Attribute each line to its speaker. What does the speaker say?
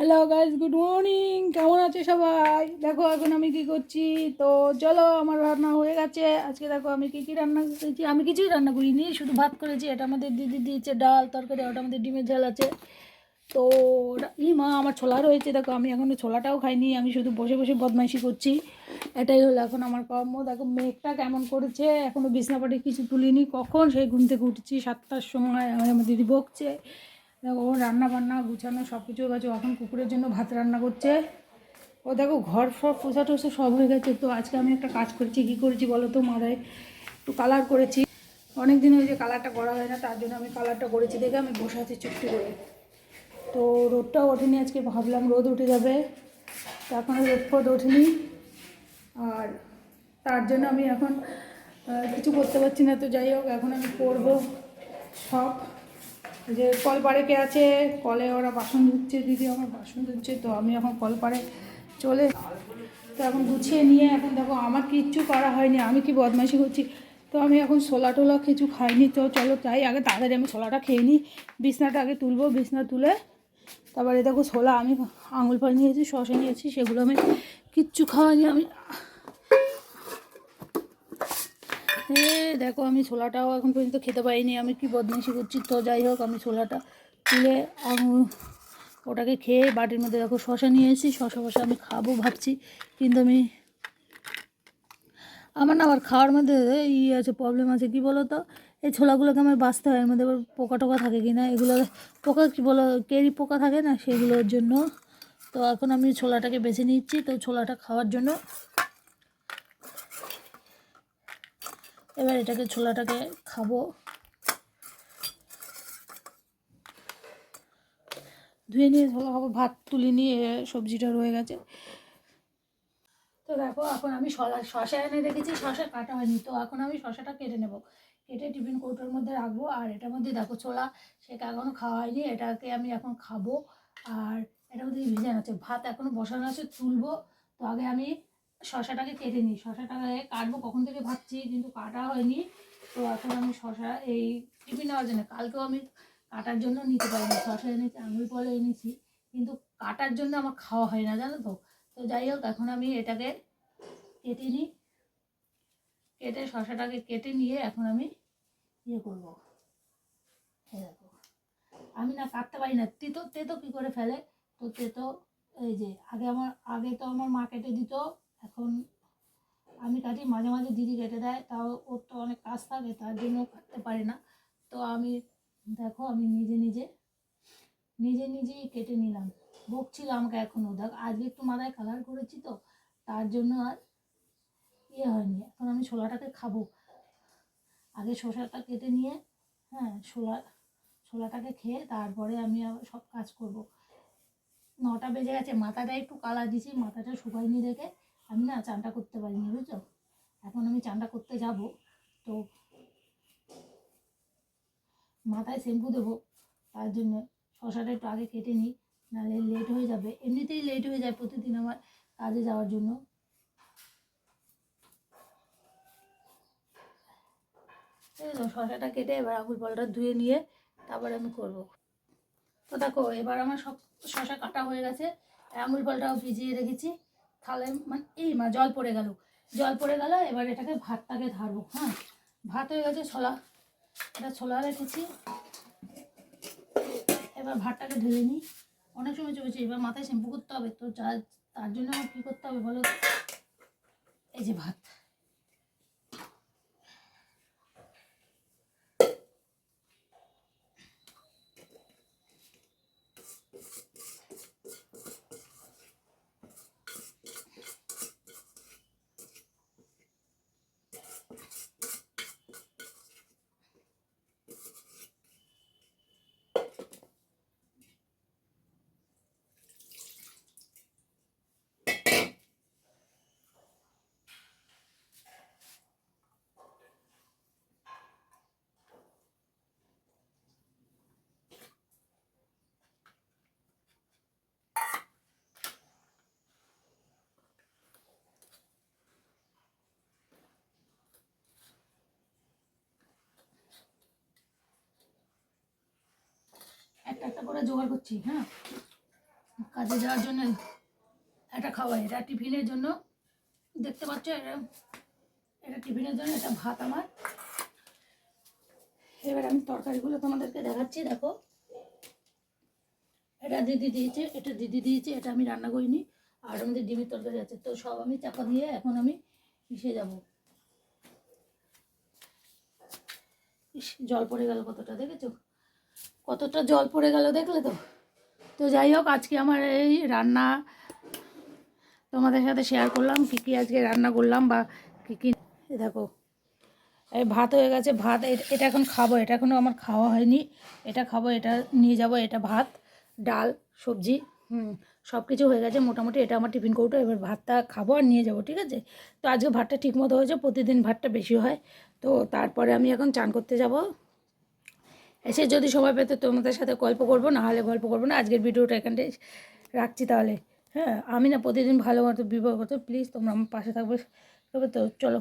Speaker 1: Hello guys good morning কেমন আছে সবাই? দেখো, এখন আমি কি করছি? তো চলো, আমার রান্না হয়ে গেছে। আজকে দেখো, আমি কি কি রান্না করেছি? আমি কিছুই রান্না করিনি, শুধু ভাত করেছি। এটা আমাদের দিদি দিয়েছে ডাল, তরকারি, ওটা আমাদের ডিমের ঝাল আছে। তো ই মা, আমার ছোলা রয়েছে। দেখো, আমি এখনও ছোলাটাও খাইনি, আমি শুধু বসে বসে বদমাইশি করছি। এটাই হলো এখন আমার কর্ম। দেখো, মেঘটা কেমন করেছে? এখনও বিছনাপাটি কিছু তুলিনি। কখন সেই ঘুম থেকে উঠছি? সাতটার সময় আমার দিদি বকছে। দেখো ও রান্না বান্না গুছানো সব কিছু গেছে। এখন কুকুরের জন্য ভাত রান্না করছে। ও দেখো, ঘর সব পোষা টোষা সব হয়ে গেছে। তো আজকে আমি একটা কাজ করেছি। কী করেছি বলো তো, মাথায় একটু কালার করেছি। অনেক দিন হয়েছে কালারটা করা হয় না। তার জন্য আমি কালারটা করেছি দেখে আমি বসে আছি চুপটি করে। তো রোদটাও ওঠেনি আজকে, ভাবলাম রোদ উঠে যাবে। তো এখনও রোদ ফোদ ওঠেনি। আর তার জন্য আমি এখন কিছু করতে পারছি না। তো যাই হোক, এখন আমি করব সব। যে কল পাড়ে কে আছে, কলে ওরা বাসন ধুচ্ছে, দিদি আমার বাসন ধুচ্ছে, তো আমি এখন কল পাড়ে চলে তো এখন গুছিয়ে নিয়ে এখন দেখো, আমার কিচ্ছু করা হয়নি, আমি কি বদমাইশি করছি? তো আমি এখন ছোলা টোলা কিছু খাইনি, তো চলো তাই আগে তাড়াতাড়ি আমি ছোলাটা খেয়ে নিই, বিছনাটা আগে তুলবো, বিছনা তুলে তারপরে দেখো ছোলা আমি আঙুল ফল নিয়েছি শসা নিয়েছি, সেগুলো আমি কিচ্ছু খাওয়াইনি, আমি এ দেখো আমি ছোলাটাও এখন পর্যন্ত খেতে পারিনি। আমি কি বদমাইশি করছি? তো যাই হোক, আমি ছোলাটা তুলে ওটাকে খেয়ে বাটির মধ্যে দেখো শশা নিয়ে এসেছি। শশা ফশা আমি খাব ভাবছি, কিন্তু আমি, আমার না আবার খাওয়ার মধ্যে ই আছে প্রবলেম আছে। কি বলো তো এই ছোলাগুলোকে আমার বাঁচতে হয়, এর মধ্যে আবার পোকা টোকা থাকে কি না? এগুলো পোকা কী বলো, কেরি পোকা থাকে না? সেগুলোর জন্য। তো এখন আমি ছোলাটাকে বেছে নিচ্ছি। তো ছোলাটা খাওয়ার জন্য এবার এটাকে ছোলাটাকে খাব। ধুয়ে নিয়ে ছোলা খাব ভাত তুলে নিয়ে সবজিটা রয়ে গেছে। তো দেখো, এখন আমি শশা এনে রেখেছি শশা কাটা হয়নি। তো এখন আমি শশাটা কেটে নেব। কেটে টিফিন কৌটোর মধ্যে রাখব। আর এটার মধ্যে দেখো ছোলা সেটা এখনও খাওয়া হয়নি, এটাকে আমি এখন খাব। আর এটার মধ্যে ভিজানো আছে, ভাত এখনও বসানো আছে, তুলবো। তো আগে আমি শশাটাকে কেটে নিই। শশাটাকে কাটবো কখন থেকে ভাবছি, কিন্তু কাটা হয়নি। তো এখন আমি শশা এই টিফিন নেওয়ার জন্য, কালকেও আমি কাটার জন্য নিতে পারিনি। শশা এনেছি আঙুল ফলে এনেছি, কিন্তু কাটার জন্য আমার খাওয়া হয় না, জানো তো? তো যাই হোক, এখন আমি এটাকে কেটে নিই। কেটে শশাটাকে কেটে নিয়ে এখন আমি ইয়ে করব। দেখো, আমি না কাটতে পারি না। তেতো তেতো কী করে ফেলে? তো তেতো, এই যে, আগে আমার, আগে তো আমার মা কেটে দিত এখন আমি কাটি মাঝে মাঝে দিদি কেটে দেয়, তাও ওর তো অনেক কাজ থাকে, তার জন্য কাটতে পারে না। তো আমি, দেখো আমি নিজে নিজে নিজে নিজেই কেটে নিলাম। বকছিল আমাকে এখনও দেখ আজকে একটু মাথায় কালার করেছি তো, তার জন্য আর ইয়ে হয়নি। এখন আমি ছোলাটাকে খাব। আগে শসাটা কেটে নিয়ে হ্যাঁ ছোলা, ছোলাটাকে খেয়ে তারপরে আমি সব কাজ করব। নটা বেজে গেছে, মাথাটা একটু কালার দিয়েছি মাথাটা শুকায়নি দেখে। আমি না চানটা করতে পারিনি, বুঝছ? এখন আমি চানটা করতে যাব, তো মাথায় শ্যাম্পু দেবো, তার জন্য শশাটা একটু আগে কেটে নিই, নাহলে লেট হয়ে যাবে। এমনিতেই লেট হয়ে যায় প্রতিদিন আমার কাজে যাওয়ার জন্য। শশাটা কেটে এবার আঙুল ফলটা ধুয়ে নিয়ে তারপরে আমি করব। তো দেখো, এবার আমার সব শশা কাটা হয়ে গেছে, আঙুল ফলটাও ভিজিয়ে রেখেছি। তাহলে মানে এই মা, জল পড়ে গেল। জল পড়ে গেল, এবার এটাকে ভাতটাকে ধারবো হ্যাঁ? ভাত হয়ে গেছে ছোলা। এটা ছোলা রেখেছি। এবার ভাতটাকে ধুয়ে নিই। অনেক সময় চলেছে এবার মাথায় শ্যাম্পু করতে হবে। তো তার জন্য আমার কী করতে হবে বলো? এই যে ভাত। একটা করে জোগাড় করছি হ্যাঁ? কাজে যাওয়ার জন্য এটা খাওয়াই এটা টিফিনের জন্য। দেখতে পাচ্ছ এটা এটা টিফিনের জন্য এটা ভাত আমার। এবার আমি তরকারিগুলো তোমাদেরকে দেখাচ্ছি, দেখো। এটা দিদি দিয়েছে, এটা দিদি দিয়েছে, এটা আমি রান্না করিনি। আর আমাদের ডিমের তরকারি আছে, তো সব আমি চাপা দিয়ে এখন আমি মিশে যাব। জল পড়ে গেল কতটা, দেখেছ? কতটা জল পড়ে গেল দেখলে তো? তো যাই হোক, আজকে আমার এই রান্না তোমাদের সাথে শেয়ার করলাম, কী কী আজকে রান্না করলাম বা কী কী দেখো, এই ভাত হয়ে গেছে, ভাত এটা এখন খাব, এটা এখনও আমার খাওয়া হয়নি, এটা খাব, এটা নিয়ে যাব, এটা ভাত, ডাল, সবজি, হুম সব কিছু হয়ে গেছে, মোটামুটি এটা আমার টিফিন কৌটো, এবার ভাতটা খাব আর নিয়ে যাব, ঠিক আছে? তো আজকে ভাতটা ঠিক মতো হয়েছে, প্রতিদিন ভাতটা বেশি হয়, তো তারপরে আমি এখন চান করতে যাব। এসে যদি সময় পেতে তোমাদের সাথে গল্প করব না হলে গল্প করব না। আজকের ভিডিওটা এখানটায় রাখছি তাহলে। হ্যাঁ আমি না প্রতিদিন ভালো মতো বিবাহ করতে প্লিজ তোমরা আমার পাশে থাকবে। তবে তো চলো।